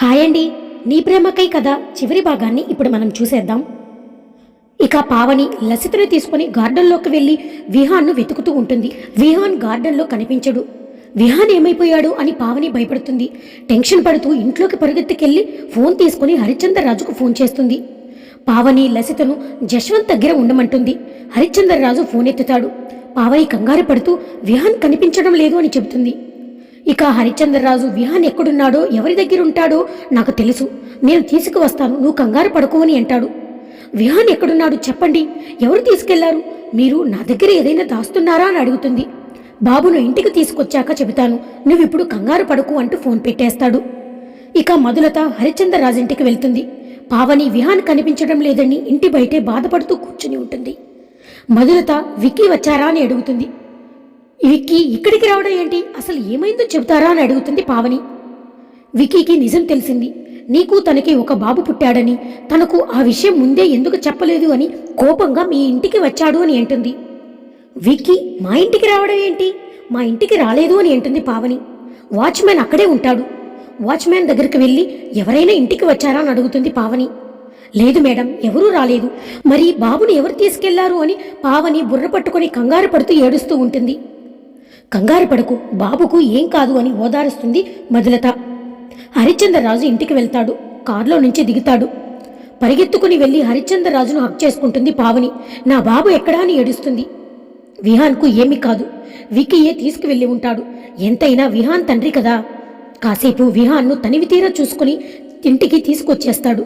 Hi అండి నీ ప్రేమకై కథ చివరి భాగాన్ని ఇప్పుడు మనం చూసేద్దాం. ఇక పావని లసితను తీసుకుని గార్డెన్లోకి వెళ్ళి విహాన్ను వెతుకుతూ ఉంటుంది. విహాన్ గార్డెన్లో కనిపించడు. విహాన్ ఏమైపోయాడు అని పావని భయపడుతుంది. టెన్షన్ పడుతూ ఇంట్లోకి పరిగెత్తుకెళ్ళి ఫోన్ తీసుకుని హరిశ్చందర్ రాజుకు ఫోన్ చేస్తుంది. పావని లసితను జశ్వంత్ దగ్గర ఉండమంటుంది. హరిశ్చందర్ రాజు ఫోన్ ఎత్తుతాడు. పావని కంగారు పడుతూ విహాన్ కనిపించడం లేదు అని చెబుతుంది. ఇక హరిచంద్రరాజు విహాన్ ఎక్కడున్నాడో ఎవరి దగ్గర ఉంటాడో నాకు తెలుసు. నేను తీసుకువస్తాను నువ్వు కంగారు పడుకో అని అంటాడు. విహాన్ ఎక్కడున్నాడు చెప్పండి ఎవరు తీసుకెళ్ళారు? మీరు నా దగ్గర ఏదైనా దాస్తున్నారా అని అడుగుతుంది. బాబును ఇంటికి తీసుకొచ్చాక చెబుతాను నువ్విప్పుడు కంగారు పడుకు అంటూ ఫోన్ పెట్టేస్తాడు. ఇక మధులత హరిచంద్రరాజింటికి వెళ్తుంది. పావని విహాన్ కనిపించడం లేదని ఇంటి బయటే బాధపడుతూ కూర్చుని ఉంటుంది. మధులత విక్కీ వచ్చారా? అని అడుగుతుంది. విక్కీ ఇక్కడికి రావడం ఏంటి? అసలు ఏమైందో చెబుతారా అని అడుగుతుంది పావని. విక్కీకి నిజం తెలిసింది. నీకు తనకి ఒక బాబు పుట్టాడని తనకు ఆ విషయం ముందే ఎందుకు చెప్పలేదు అని కోపంగా మీ ఇంటికి వచ్చాడు అని అంటుంది. విక్కీ మా ఇంటికి రావడం ఏంటి? మా ఇంటికి రాలేదు అని అంటుంది పావని. వాచ్మెన్ అక్కడే ఉంటాడు. వాచ్మెన్ దగ్గరికి వెళ్ళి ఎవరైనా ఇంటికి వచ్చారా అని అడుగుతుంది పావని. లేదు మేడం ఎవరూ రాలేదు. మరి బాబుని ఎవరు తీసుకెళ్ళారు అని పావని బుర్ర పట్టుకొని కంగారు పడుతూ ఏడుస్తూ ఉంటుంది. కంగారు పడకు బాబుకు ఏం కాదు అని ఓదారుస్తుంది మధులత. హరిశ్చంద్రరాజు ఇంటికి వెళ్తాడు కారులో నుంచి దిగుతాడు. పరిగెత్తుకుని వెళ్ళి హరిశ్చంద్రరాజును హక్ చేసుకుంటుంది పావని. నా బాబు ఎక్కడా అని ఏడుస్తుంది. విహాన్కు ఏమీ కాదు వికీయే తీసుకువెళ్ళి ఉంటాడు. ఎంతైనా విహాన్ తండ్రి కదా. కాసేపు విహాన్ను తనివి తీరా చూసుకుని ఇంటికి తీసుకొచ్చేస్తాడు.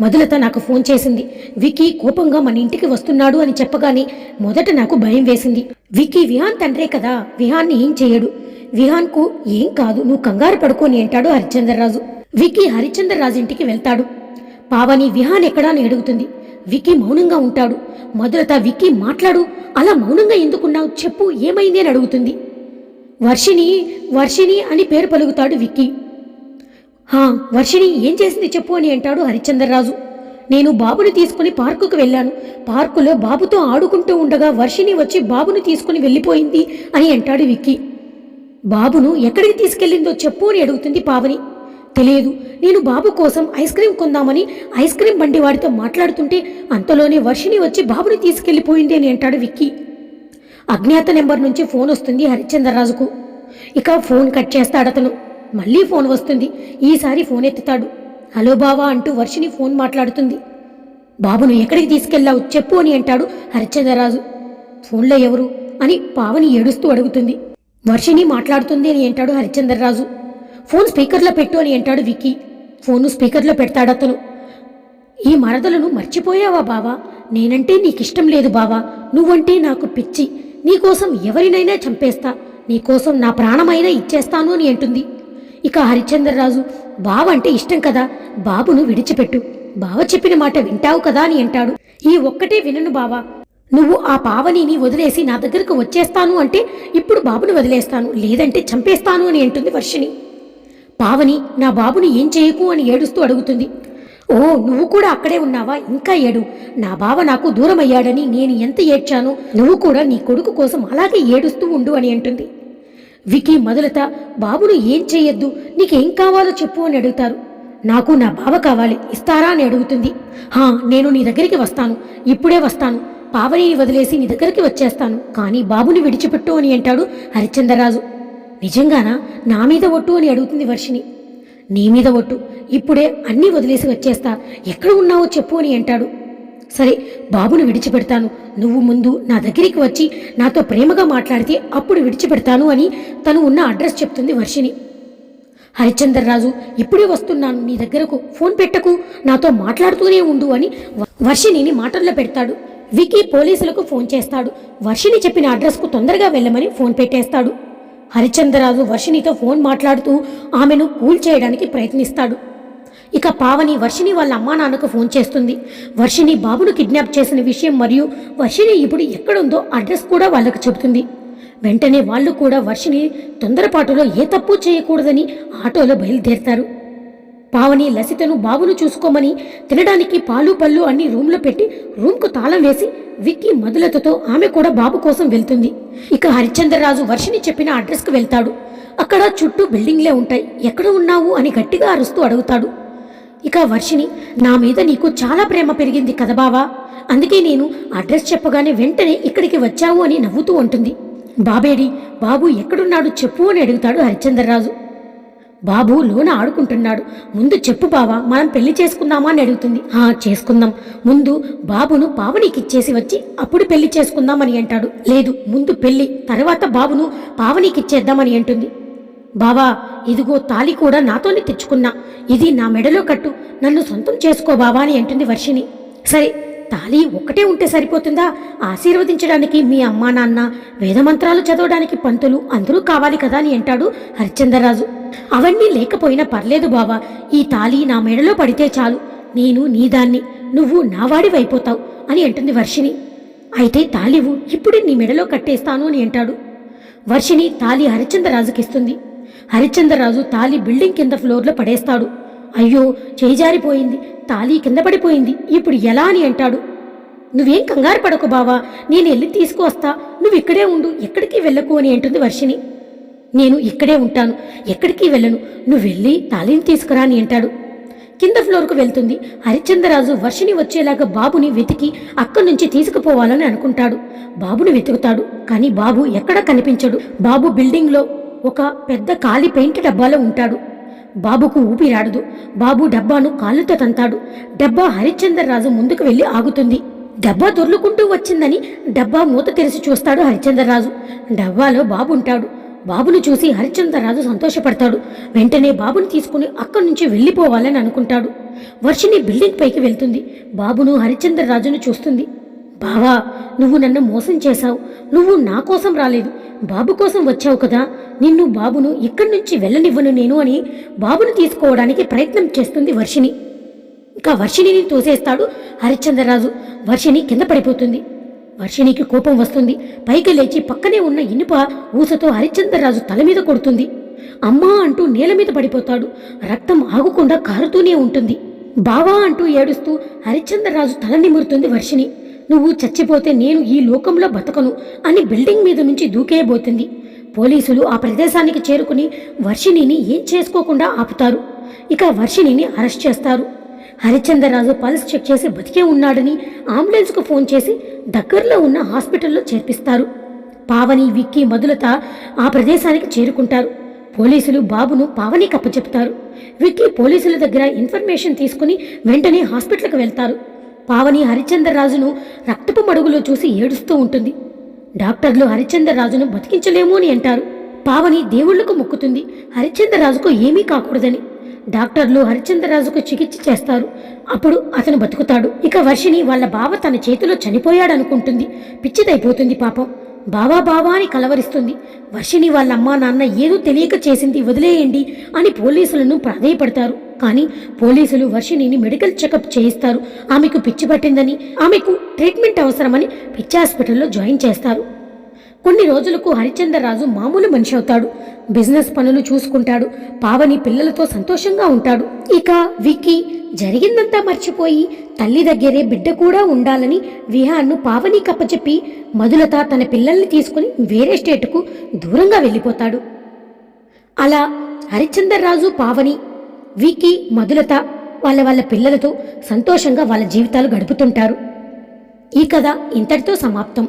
మొదలత నాకు ఫోన్ చేసింది. వికీ కోపంగా మన ఇంటికి వస్తున్నాడు అని చెప్పగానే మొదట నాకు భయం వేసింది. వికీ విహాన్ తండ్రే కదా విహాన్ని ఏం చేయడు? విహాన్కు ఏం కాదు నువ్వు కంగారు పడుకోని అంటాడు హరిశ్చంద్రరాజు వికీ హరిశ్చంద్రరాజు ఇంటికి వెళ్తాడు. పావని విహాన్ ఎక్కడా అని అడుగుతుంది. వికీ మౌనంగా ఉంటాడు. మొదలత వికీ మాట్లాడు అలా మౌనంగా ఎందుకున్నావు? చెప్పు ఏమైంది అని అడుగుతుంది. వర్షిణి వర్షిణి అని పేరు పలుకుతాడు విక్కీ హా వర్షిణి ఏం చేసింది చెప్పు అని అంటాడు హరిశ్చంద్రరాజు. నేను బాబుని తీసుకుని పార్కుకు వెళ్ళాను. పార్కులో బాబుతో ఆడుకుంటూ ఉండగా వర్షిణి వచ్చి బాబుని తీసుకుని వెళ్ళిపోయింది అని అంటాడు విక్కీ. బాబును ఎక్కడికి తీసుకెళ్ళిందో చెప్పు అని అడుగుతుంది పావని. తెలియదు నేను బాబు కోసం ఐస్ క్రీం కొందామని ఐస్ క్రీం బండి వాడితో మాట్లాడుతుంటే అంతలోనే వర్షిణి వచ్చి బాబుని తీసుకెళ్ళిపోయింది అని అంటాడు విక్కీ. అజ్ఞాత నెంబర్ నుంచి ఫోన్ వస్తుంది హరిశ్చంద్రరాజుకు. ఇక ఫోన్ కట్ చేస్తాడు అతను. మళ్ళీ ఫోన్ వస్తుంది. ఈసారి ఫోన్ ఎత్తుతాడు. హలో బావా అంటూ వర్షిని ఫోన్ మాట్లాడుతుంది. బాబును ఎక్కడికి తీసుకెళ్ళావు? చెప్పు అని అంటాడు హరిశ్చంద్రరాజు. ఫోన్లో ఎవరు? అని పావని ఏడుస్తూ అడుగుతుంది. వర్షిని మాట్లాడుతుంది అని అంటాడు హరిశ్చంద్రరాజు. ఫోన్ స్పీకర్లో పెట్టు అని అంటాడు విక్కీ. ఫోను స్పీకర్లో పెడతాడు అతను. ఈ మరదలను మర్చిపోయావా బావా? నేనంటే నీకిష్టం లేదు బావా. నువ్వంటే నాకు పిచ్చి. నీకోసం ఎవరినైనా చంపేస్తా. నీకోసం నా ప్రాణమైనా ఇచ్చేస్తాను అని అంటుంది. ఇక హరిచంద్రరాజు బావ అంటే ఇష్టం కదా బాబును విడిచిపెట్టు. బావ చెప్పిన మాట వింటావు కదా అని అంటాడు. ఈ ఒక్కటే వినను బావా. నువ్వు ఆ పావనిని వదిలేసి నా దగ్గరకు వచ్చేస్తాను అంటే ఇప్పుడు బాబును వదిలేస్తాను లేదంటే చంపేస్తాను అని అంటుంది వర్షిణి. పావని నా బాబుని ఏం చేయకు అని ఏడుస్తూ అడుగుతుంది. ఓ నువ్వు కూడా అక్కడే ఉన్నావా? ఇంకా ఏడు. నా బావ నాకు దూరం అయ్యాడని నేను ఎంత ఏడ్చానో నువ్వు కూడా నీ కొడుకు కోసం అలాగే ఏడుస్తూ ఉండు అని అంటుంది. వికీ మొదలత బాబును ఏం చేయొద్దు నీకేం కావాలో చెప్పు అని అడుగుతారు. నాకు నా బావ కావాలి. ఇస్తారా అని అడుగుతుంది. హా నేను నీ దగ్గరికి వస్తాను. ఇప్పుడే వస్తాను. పావనిని వదిలేసి నీ దగ్గరికి వచ్చేస్తాను. కానీ బాబుని విడిచిపెట్టు అని అంటాడు హరిశ్చంద్రరాజు. నిజంగానా? నా మీద ఒట్టు అని అడుగుతుంది వర్షిని నీ మీద ఒట్టు. ఇప్పుడే అన్నీ వదిలేసి వచ్చేస్తా. ఎక్కడ ఉన్నావో చెప్పు అని అంటాడు సరే బాబును విడిచిపెడతాను. నువ్వు ముందు నా దగ్గరికి వచ్చి నాతో ప్రేమగా మాట్లాడితే అప్పుడు విడిచిపెడతాను అని తను ఉన్న అడ్రస్ చెప్తుంది వర్షిని హరిశ్చంద్రరాజు ఇప్పుడే వస్తున్నాను నీ దగ్గరకు ఫోన్ పెట్టకు నాతో మాట్లాడుతూనే ఉండు అని వర్షిణిని మాటల్లో పెడతాడు. వికీ పోలీసులకు ఫోన్ చేస్తాడు. వర్షిని చెప్పిన అడ్రస్కు తొందరగా వెళ్ళమని ఫోన్ పెట్టేస్తాడు. హరిశ్చంద్రరాజు వర్షినితో ఫోన్ మాట్లాడుతూ ఆమెను కూల్ చేయడానికి ప్రయత్నిస్తాడు. ఇక పావని వర్షిని వాళ్ళ అమ్మా నాన్నకు ఫోన్ చేస్తుంది. వర్షిని బాబును కిడ్నాప్ చేసిన విషయం మరియు వర్షిని ఇప్పుడు ఎక్కడుందో అడ్రస్ కూడా వాళ్ళకు చెబుతుంది. వెంటనే వాళ్ళు కూడా వర్షిని తొందరపాటులో ఏ తప్పు చేయకూడదని ఆటోలో బయలుదేరతారు. పావని లసితను బాబును చూసుకోమని తినడానికి పాలు పళ్ళు అన్ని రూమ్లో పెట్టి రూమ్కు తాళం వేసి విక్కీ మధులతతో ఆమె కూడా బాబు కోసం వెళ్తుంది. ఇక హరిచంద్రరాజు వర్షిని చెప్పిన అడ్రస్కు వెళ్తాడు. అక్కడ చుట్టూ బిల్డింగ్లే ఉంటాయి. ఎక్కడ ఉన్నావు అని గట్టిగా అరుస్తూ అడుగుతాడు. ఇక వర్షిని నా మీద నీకు చాలా ప్రేమ పెరిగింది కదా బావా. అందుకే నేను అడ్రస్ చెప్పగానే వెంటనే ఇక్కడికి వచ్చావు అని నవ్వుతూ ఉంటుంది. బాబేడి బాబు ఎక్కడున్నాడు చెప్పు అని అడుగుతాడు హరిచంద్రరాజు. బాబు లోన ఆడుకుంటున్నాడు. ముందు చెప్పు బావా మనం పెళ్ళి చేసుకుందామా అని అడుగుతుంది. ఆ చేసుకుందాం. ముందు బాబును పావనీకిచ్చేసి వచ్చి అప్పుడు పెళ్ళి చేసుకుందామని అంటాడు. లేదు ముందు పెళ్ళి తర్వాత బాబును పావనీకిచ్చేద్దామని అంటుంది. బావా ఇదిగో తాలి కూడా నాతోనే తెచ్చుకున్నా. ఇది నా మెడలో కట్టు. నన్ను సొంతం చేసుకో బావా అని అంటుంది వర్షిని సరే తాలి ఒక్కటే ఉంటే సరిపోతుందా? ఆశీర్వదించడానికి మీ అమ్మా నాన్న వేదమంత్రాలు చదవడానికి పంతులు అందరూ కావాలి కదా అని అంటాడు హరిచంద్రరాజు అవన్నీ లేకపోయినా పర్లేదు బావా. ఈ తాలి నా మెడలో పడితే చాలు. నేను నీదాన్ని నువ్వు నావాడివైపోతావు అని అంటుంది వర్షిని అయితే తాలివు ఇప్పుడు నీ మెడలో కట్టేస్తాను అని అంటాడు. వర్షిని తాలి హరిచంద్రరాజుకిస్తుంది హరిచంద్రరాజు తాలి బిల్డింగ్ కింద ఫ్లోర్లో పడేస్తాడు. అయ్యో చేజారిపోయింది. తాలి కింద పడిపోయింది. ఇప్పుడు ఎలా అని అంటాడు. నువ్వేం కంగారు పడకు బావా నేను వెళ్ళి తీసుకువస్తా. నువ్వు ఇక్కడే ఉండు ఎక్కడికి వెళ్ళకు అని అంటుంది వర్షిని నేను ఇక్కడే ఉంటాను ఎక్కడికి వెళ్ళను. నువ్వు వెళ్ళి తాళిని తీసుకురా అని అంటాడు. కింద ఫ్లోర్కు వెళ్తుంది. హరిచంద్రరాజు వర్షిని వచ్చేలాగా బాబుని వెతికి అక్కడి నుంచి తీసుకుపోవాలని అనుకుంటాడు. బాబుని వెతుకుతాడు కానీ బాబు ఎక్కడా కనిపించడు. బాబు బిల్డింగ్లో ఒక పెద్ద ఖాళీ పెయింట్ డబ్బాలో ఉంటాడు. బాబుకు ఊపిరాడదు. బాబు డబ్బాను కాళ్ళతో తంతాడు. డబ్బా హరిచంద్రరాజు ముందుకు వెళ్ళి ఆగుతుంది. డబ్బా దొర్లుకుంటూ వచ్చిందని డబ్బా మూత తెరిచి చూస్తాడు హరిచంద్రరాజు. డబ్బాలో బాబు ఉంటాడు బాబును చూసి హరిచంద్రరాజు సంతోషపడతాడు. వెంటనే బాబుని తీసుకుని అక్కడి నుంచి వెళ్ళిపోవాలని అనుకుంటాడు. వర్షిని బిల్డింగ్ పైకి వెళ్తుంది. బాబును హరిచంద్రరాజును చూస్తుంది. బావా నువ్వు నన్ను మోసం చేశావు. నువ్వు నా కోసం రాలేదు. బాబు కోసం వచ్చావు కదా. నిన్ను బాబును ఇక్కడి నుంచి వెళ్ళనివ్వను నేను అని బాబును తీసుకోవడానికి ప్రయత్నం చేస్తుంది వర్షిణి. ఇంకా వర్షిణిని తోసేస్తాడు హరిశ్చంద్రరాజు. వర్షిణి కింద పడిపోతుంది. వర్షిణికి కోపం వస్తుంది. పైకి లేచి పక్కనే ఉన్న ఇనుప ఊసతో హరిశ్చంద్రరాజు తల మీద కొడుతుంది. అమ్మా అంటూ నేల మీద పడిపోతాడు. రక్తం ఆగకుండా కారుతూనే ఉంటుంది. బావా అంటూ ఏడుస్తూ హరిశ్చంద్రరాజు తల నిమురుతుంది వర్షిణి. నువ్వు చచ్చిపోతే నేను ఈ లోకంలో బతకను అని బిల్డింగ్ మీద నుంచి దూకేయబోతుంది. పోలీసులు ఆ ప్రదేశానికి చేరుకుని వర్షిణిని ఏం చేసుకోకుండా ఆపుతారు. ఇక వర్షిణిని అరెస్ట్ చేస్తారు. హరిచంద్రరాజు పల్స్ చెక్ చేసి బతికే ఉన్నాడని అంబులెన్స్కు ఫోన్ చేసి దగ్గరలో ఉన్న హాస్పిటల్లో చేర్పిస్తారు. పావని విక్కీ మధులత ఆ ప్రదేశానికి చేరుకుంటారు. పోలీసులు బాబును పావని కప్పచెప్తారు విక్కీ పోలీసుల దగ్గర ఇన్ఫర్మేషన్ తీసుకుని వెంటనే హాస్పిటల్కి వెళ్తారు. పావని హరిచంద్రరాజును రక్తపు మడుగులో చూసి ఏడుస్తూ ఉంటుంది. డాక్టర్లు హరిచంద్రరాజును బతికించలేము అని అంటారు. పావని దేవుళ్ళకు మొక్కుతుంది. హరిచంద్రరాజుకు ఏమీ కాకూడదని. డాక్టర్లు హరిచంద్రరాజుకు చికిత్స చేస్తారు. అప్పుడు అతను బతుకుతాడు. ఇక వర్షిని వాళ్ళ బావ తన చేతిలో చనిపోయాడనుకుంటుంది. పిచ్చిదైపోతుంది పాపం. బావా బావా అని కలవరిస్తుంది. వర్షిని వాళ్ళ అమ్మా నాన్న ఏదో తెలియక చేసింది వదిలేయండి అని పోలీసులను ప్రాధేయపడతారు. కానీ పోలీసులు వర్షిణిని మెడికల్ చెకప్ చేయిస్తారు. ఆమెకు పిచ్చి పట్టిందని ఆమెకు ట్రీట్మెంట్ అవసరమని పిచ్చి హాస్పిటల్లో జాయిన్ చేస్తారు. కొన్ని రోజులకు హరిచంద్రరాజు మామూలు మనిషి అవుతాడు. బిజినెస్ పనులు చూసుకుంటాడు. పావని పిల్లలతో సంతోషంగా ఉంటాడు. ఇక విక్కీ జరిగిందంతా మర్చిపోయి తల్లి దగ్గరే బిడ్డ కూడా ఉండాలని విహాన్ను పావని కప్పచెప్పి మధులత తన పిల్లల్ని తీసుకుని వేరే స్టేటుకు దూరంగా వెళ్ళిపోతాడు. అలా హరిచందర్రాజు పావని విక్కీ మధులత వాళ్ళ వాళ్ళ పిల్లలతో సంతోషంగా వాళ్ళ జీవితాలు గడుపుతుంటారు. ఈ కథ ఇంతటితో సమాప్తం.